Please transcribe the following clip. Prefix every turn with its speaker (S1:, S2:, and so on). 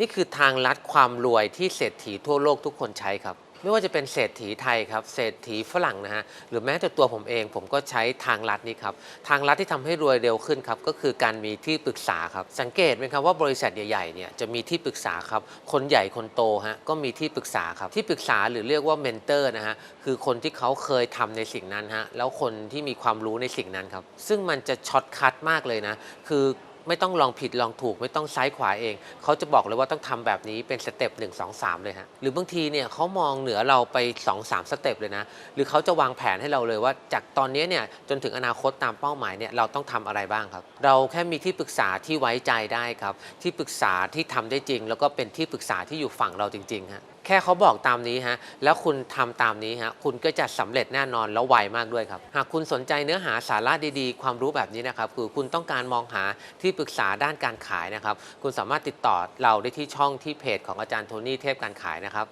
S1: นี่คือทางลัดความรวยที่เศรษฐีทั่วโลกทุกคนใช้ครับ ไม่ว่าจะเป็นเศรษฐีไทยครับ เศรษฐีฝรั่งนะฮะหรือแม้แต่ตัวผมเอง ผมก็ใช้ทางลัดนี้ครับทางลัดที่ทำให้รวยเร็วขึ้นครับก็คือการมีที่ปรึกษาครับสังเกตไหมครับว่าบริษัทใหญ่ๆเนี่ยจะมีที่ปรึกษาครับคนใหญ่คนโตฮะก็มีที่ปรึกษาครับที่ปรึกษาหรือเรียกว่าเมนเตอร์นะฮะคือคนที่เขาเคยทำในสิ่งนั้นฮะแล้วคนที่มีความรู้ในสิ่งนั้นครับซึ่งมันจะช็อตคัทมากเลยนะคือ ไม่ต้องลองผิดลองถูก ไม่ต้องซ้ายขวาเอง เขาจะบอกเลยว่าต้องทำแบบนี้เป็นสเต็ป1 2 3เลยฮะหรือบางทีเนี่ยเขามองเหนือเราไป2 3สามสเต็ปเลยนะ หรือเขาจะวางแผนให้เราเลยว่า จากตอนนี้เนี่ยจนถึงอนาคตตามเป้าหมายเนี่ยเราต้องทำอะไรบ้างครับ เราแค่มีที่ปรึกษาที่ไว้ใจได้ครับ ที่ปรึกษาที่ทำได้จริง แล้วก็เป็นที่ปรึกษาที่อยู่ฝั่งเราจริงๆฮะ แค่เขาบอกตามนี้ฮะ แล้วคุณทำตามนี้ฮะ คุณก็จะสำเร็จแน่นอนแล้วไวมากด้วยครับ หากคุณสนใจเนื้อหาสาระดีๆ ความรู้แบบนี้นะครับ คือคุณต้องการมองหาที่ปรึกษาด้านการขายนะครับ คุณสามารถติดต่อเราได้ที่ช่องที่เพจของอาจารย์โทนี่เทพการขายนะครับ